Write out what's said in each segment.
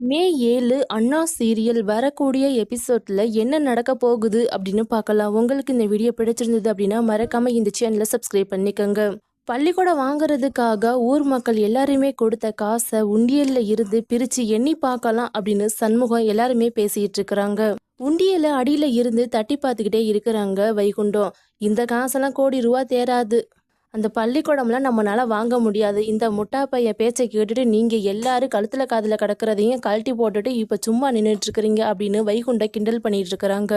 மே ஏழு அண்ணா சீரியல் வரக்கூடிய எபிசோட்ல என்ன நடக்க போகுது அப்படின்னு பார்க்கலாம். உங்களுக்கு இந்த வீடியோ பிடிச்சிருந்தது அப்படின்னா மறக்காம இந்த சேனலை சப்ஸ்கிரைப் பண்ணிக்கோங்க. பள்ளிக்கூடம் வாங்குறதுக்காக ஊர் மக்கள் எல்லாருமே கொடுத்த காசை உண்டியல்ல இருந்து பிரிச்சு எண்ணி பார்க்கலாம் அப்படின்னு சண்முகம் எல்லாருமே பேசிட்டு இருக்கிறாங்க. உண்டியல அடியில இருந்து தட்டி பார்த்துக்கிட்டே இருக்கிறாங்க வைகுண்டம். இந்த காசெல்லாம் கோடி ரூபா தேராது. அந்த பள்ளிக்கூடம்லாம் நம்மளால வாங்க முடியாது. இந்த முட்டா பையன் பேச்சை கேட்டுட்டு நீங்க எல்லாரும் கழுத்துல காதுல கிடக்கிறதையும் கழட்டி போட்டுட்டு இப்ப சும்மா நின்றுட்டு இருக்கிறீங்க அப்படின்னு வைகுண்ட கிண்டல் பண்ணிட்டு இருக்கிறாங்க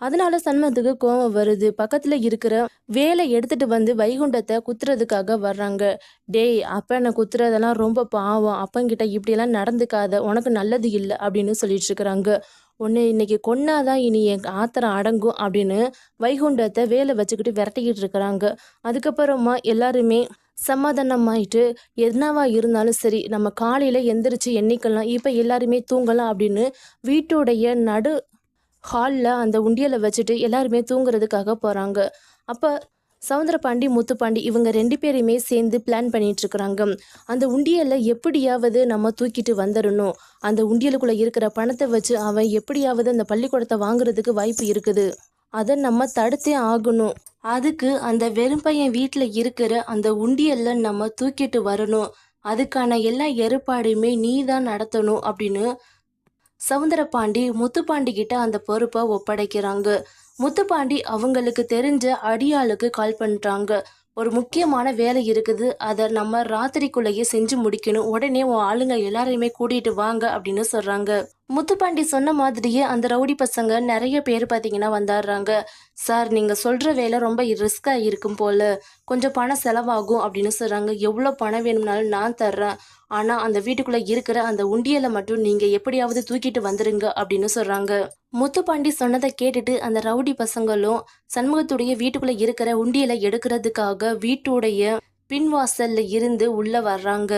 அதனால சண்மத்துக்கு கோவம் வருது. பக்கத்துல இருக்கிற வேலை எடுத்துட்டு வந்து வைகுண்டத்தை குத்துறதுக்காக வர்றாங்க. டேய் அப்பனை குத்துறதெல்லாம் ரொம்ப பாவம். அப்பங்கிட்ட இப்படியெல்லாம் நடந்துக்காத. உனக்கு நல்லது இல்லை அப்படின்னு சொல்லிட்டு இருக்கிறாங்க உன்னை இன்னைக்கு கொன்னாதான் இனி என் ஆத்திரம் அடங்கும் அப்படின்னு வைகுண்டத்தை வேலை வச்சுக்கிட்டு விரட்டிக்கிட்டு இருக்கிறாங்க. அதுக்கப்புறமா எல்லாருமே சமாதானமாயிட்டு என்னவா இருந்தாலும் சரி நம்ம காலையில் எந்திரிச்சு எண்ணிக்கலாம் இப்போ எல்லாருமே தூங்கலாம் அப்படின்னு வீட்டுடைய நடு ஹாலில் அந்த உண்டியலை வச்சுட்டு எல்லாருமே தூங்குறதுக்காக போகிறாங்க அப்போ சவுந்தரபாண்டி முத்துப்பாண்டி இவங்க ரெண்டு பேரையுமே சேர்ந்து பிளான் பண்ணிட்டு இருக்கிறாங்க அந்த உண்டியலை எப்படியாவது நம்ம தூக்கிட்டு வந்துடணும் அந்த உண்டியலுக்குள்ள இருக்கிற பணத்தை வச்சு அவன் எப்படியாவது அந்த பள்ளிக்கூடத்தை வாங்குறதுக்கு வாய்ப்பு இருக்குது. அதை நம்ம தடுத்தே ஆகணும். அதுக்கு அந்த வெறும் பையன் வீட்டில் இருக்கிற அந்த உண்டியல்ல நம்ம தூக்கிட்டு வரணும். அதுக்கான எல்லா ஏற்பாடுமே நீ தான் நடத்தணும் அப்படின்னு சவுந்தரபாண்டி முத்துப்பாண்டி கிட்ட அந்த பொறுப்பை ஒப்படைக்கிறாங்க. முத்துப்பாண்டி அவங்களுக்கு தெரிஞ்ச அடியாளுக்கு கால் பண்ணுறாங்க ஒரு முக்கியமான வேலை இருக்குது. அதை நம்ம ராத்திரிக்குள்ளேயே செஞ்சு முடிக்கணும். உடனே உன் ஆளுங்க எல்லாரையுமே கூட்டிட்டு வாங்க அப்படின்னு சொல்கிறாங்க முத்துப்பாண்டி சொன்ன மாதிரியே அந்த ரவுடி பசங்க நிறைய பேர் பார்த்தீங்கன்னா வந்தாடுறாங்க. சார் நீங்கள் சொல்கிற வேலை ரொம்ப ரிஸ்க்காக இருக்கும் போல். கொஞ்சம் பணம் செலவாகும் அப்படின்னு சொல்கிறாங்க எவ்வளோ பணம் வேணும்னாலும் நான் தர்றேன். ஆனால் அந்த வீட்டுக்குள்ளே இருக்கிற அந்த உண்டியலை மட்டும் நீங்கள் எப்படியாவது தூக்கிட்டு வந்துடுங்க அப்படின்னு சொல்கிறாங்க முத்துப்பாண்டி சொன்னதை கேட்டுட்டு அந்த ரவுடி பசங்களும் சண்முகத்துடைய வீட்டுக்குள்ளே இருக்கிற உண்டியலை எடுக்கிறதுக்காக வீட்டுடைய பின்வாசல்ல இருந்து உள்ளே வர்றாங்க.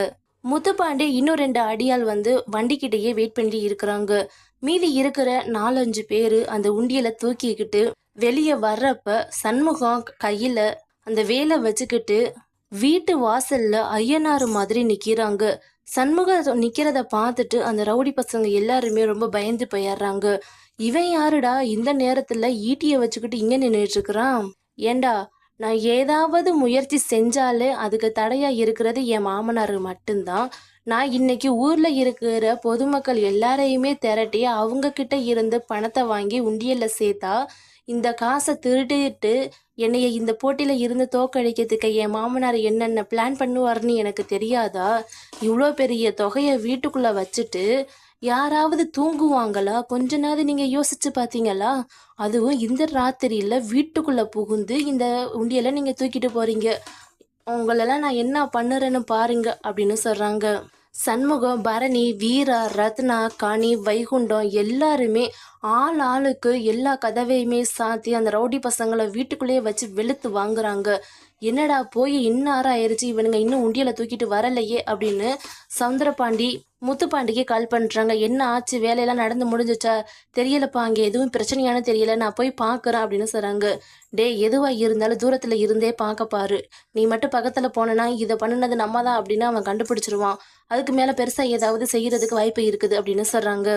முத்துப்பாண்டி இன்னும் ரெண்டு அடியால் வந்து வண்டிக்கிட்டேயே வெயிட் பண்ணி இருக்கிறாங்க. மீதி இருக்கிற நாலஞ்சு பேரு அந்த உண்டியலை தூக்கிக்கிட்டு வெளியே வர்றப்ப சண்முகம் கையில அந்த வேலை வச்சுக்கிட்டு வீட்டு வாசல்ல ஐயனாறு மாதிரி நிக்கிறாங்க. சண்முக நிக்கிறத பார்த்துட்டு அந்த ரவுடி பசங்க எல்லாருமே ரொம்ப பயந்து போயிடுறாங்க. இவன் யாருடா இந்த நேரத்துல ஈட்டிய வச்சுக்கிட்டு இங்க நின்றுட்டு இருக்கிறான்? ஏண்டா நான் ஏதாவது முயற்சி செஞ்சாலே அதுக்கு தடையாக இருக்கிறது என் மாமனார் மட்டும்தான். நான் இன்னைக்கு ஊரில் இருக்கிற பொதுமக்கள் எல்லாரையுமே திரட்டி அவங்கக்கிட்ட இருந்து பணத்தை வாங்கி உண்டியலில் சேர்த்தா இந்த காசை திருடிட்டு என்னைய இந்த போட்டியில் இருந்து தோக்கடிக்கிறதுக்கு என் மாமனார் என்னென்ன பிளான் பண்ணுவார்னு எனக்கு தெரியாதா? இவ்வளோ பெரிய தொகையை வீட்டுக்குள்ளே வச்சுட்டு யாராவது தூங்குவாங்களா? கொஞ்ச நேரம் நீங்கள் யோசிச்சு பார்த்தீங்களா அதுவும் இந்த ராத்திரியில் வீட்டுக்குள்ளே புகுந்து இந்த உண்டியெல்லாம் நீங்கள் தூக்கிட்டு போகிறீங்க உங்களெல்லாம் நான் என்ன பண்ணுறேன்னு பாருங்க அப்படின்னு சொல்கிறாங்க சண்முகம் பரணி வீரா ரத்னா கனி வைகுண்டம் எல்லாருமே ஆள் ஆளுக்கு எல்லா கதவையுமே சாத்தி அந்த ரவுடி பசங்களை வீட்டுக்குள்ளேயே வச்சு வெளுத்து வாங்குறாங்க. என்னடா போய் இன்னாரம் ஆயிடுச்சு இவனுங்க இன்னும் உண்டியலை தூக்கிட்டு வரலையே அப்படின்னு சவுந்தரபாண்டி முத்துப்பாண்டிக்கு கால் பண்ணுறாங்க என்ன ஆச்சு? வேலையெல்லாம் நடந்து முடிஞ்சிச்சா? தெரியலப்பா அங்கே எதுவும் பிரச்சனையான தெரியல. நான் போய் பார்க்குறேன் அப்படின்னு சொல்கிறாங்க டே எதுவாக இருந்தாலும் தூரத்தில் இருந்தே பார்க்க பாரு. நீ மட்டும் பக்கத்தில் போனேன்னா இதை பண்ணினது நம்ம தான் அப்படின்னு அவன் கண்டுபிடிச்சிருவான். அதுக்கு மேலே பெருசாக ஏதாவது செய்கிறதுக்கு வாய்ப்பு இருக்குது அப்படின்னு சொல்கிறாங்க